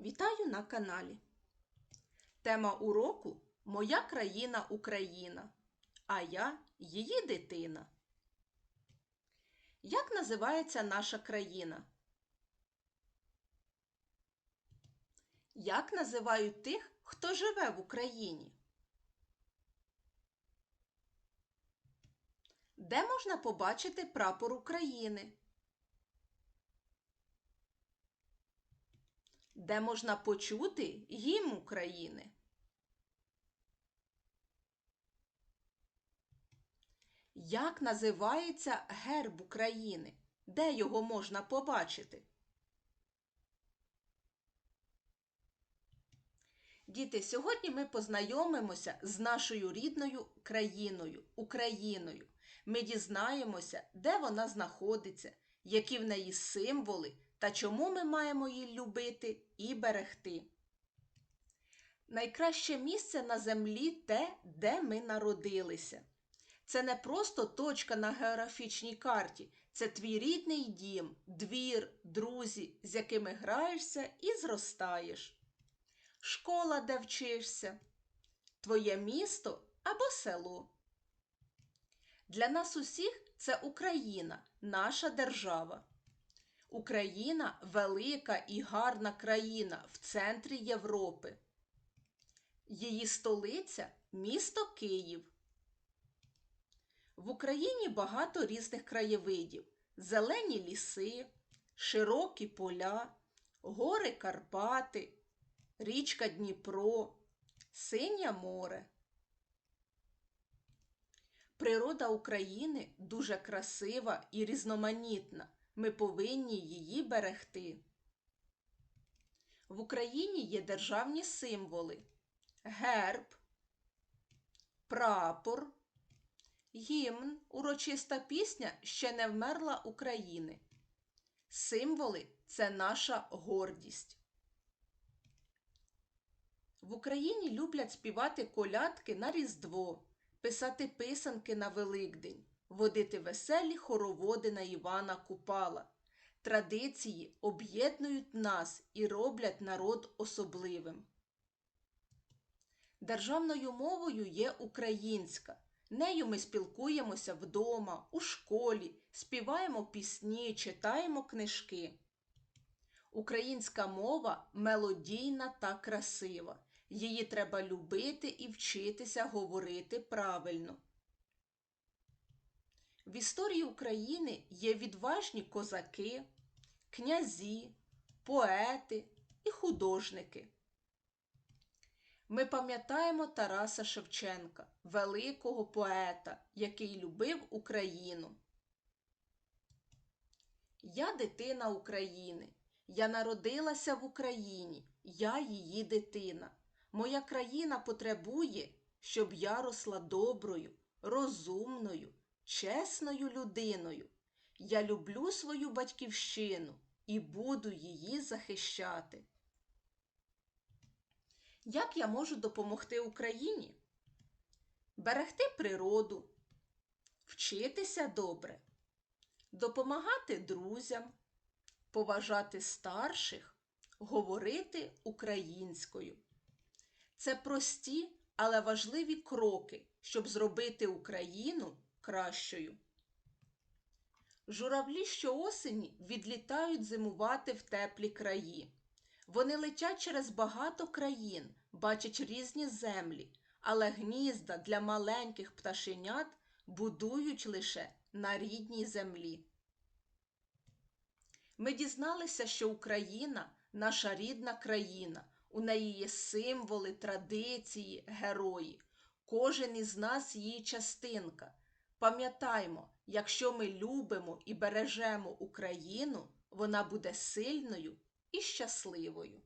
Вітаю на каналі. Тема уроку Моя країна Україна, а я її дитина. Як називається наша країна? Як називають тих, хто живе в Україні? Де можна побачити прапор України? Де можна почути гімн України? Як називається герб України? Де його можна побачити? Діти, сьогодні ми познайомимося з нашою рідною країною, Україною. Ми дізнаємося, де вона знаходиться, які в неї символи та чому ми маємо її любити і берегти. Найкраще місце на землі те, де ми народилися. Це не просто точка на географічній карті, це твій рідний дім, двір, друзі, з якими граєшся і зростаєш. Школа, де вчишся, твоє місто або село. Для нас усіх це Україна, наша держава. Україна велика і гарна країна в центрі Європи. Її столиця місто Київ. В Україні багато різних краєвидів: зелені ліси, широкі поля, гори Карпати, річка Дніпро, Синє море. Природа України дуже красива і різноманітна. Ми повинні її берегти. В Україні є державні символи: герб, прапор, гімн, урочиста пісня ще не вмерла України. Символи це наша гордість. В Україні люблять співати колядки на Різдво, писати писанки на Великдень водити веселі хороводи на Івана Купала. Традиції об'єднують нас і роблять народ особливим. Державною мовою є українська. Нею ми спілкуємося вдома, у школі, співаємо пісні, читаємо книжки. Українська мова мелодійна та красива. Її треба любити і вчитися говорити правильно. В історії України є відважні козаки, князі, поети і художники. Ми пам'ятаємо Тараса Шевченка, великого поета, який любив Україну. Я дитина України. Я народилася в Україні, я її дитина. Моя країна потребує, щоб я росла доброю, розумною чесною людиною. Я люблю свою батьківщину і буду її захищати. Як я можу допомогти Україні? Берегти природу, вчитися добре, допомагати друзям, поважати старших, говорити українською. Це прості, але важливі кроки, щоб зробити Україну кращою. Журавлі щоосені відлітають зимувати в теплі краї. Вони летять через багато країн, бачать різні землі, але гнізда для маленьких пташенят будують лише на рідній землі. Ми дізналися, що Україна наша рідна країна, у неї є символи, традиції, герої. Кожен із нас її частинка. Пам'ятаймо, якщо ми любимо і бережемо Україну, вона буде сильною і щасливою.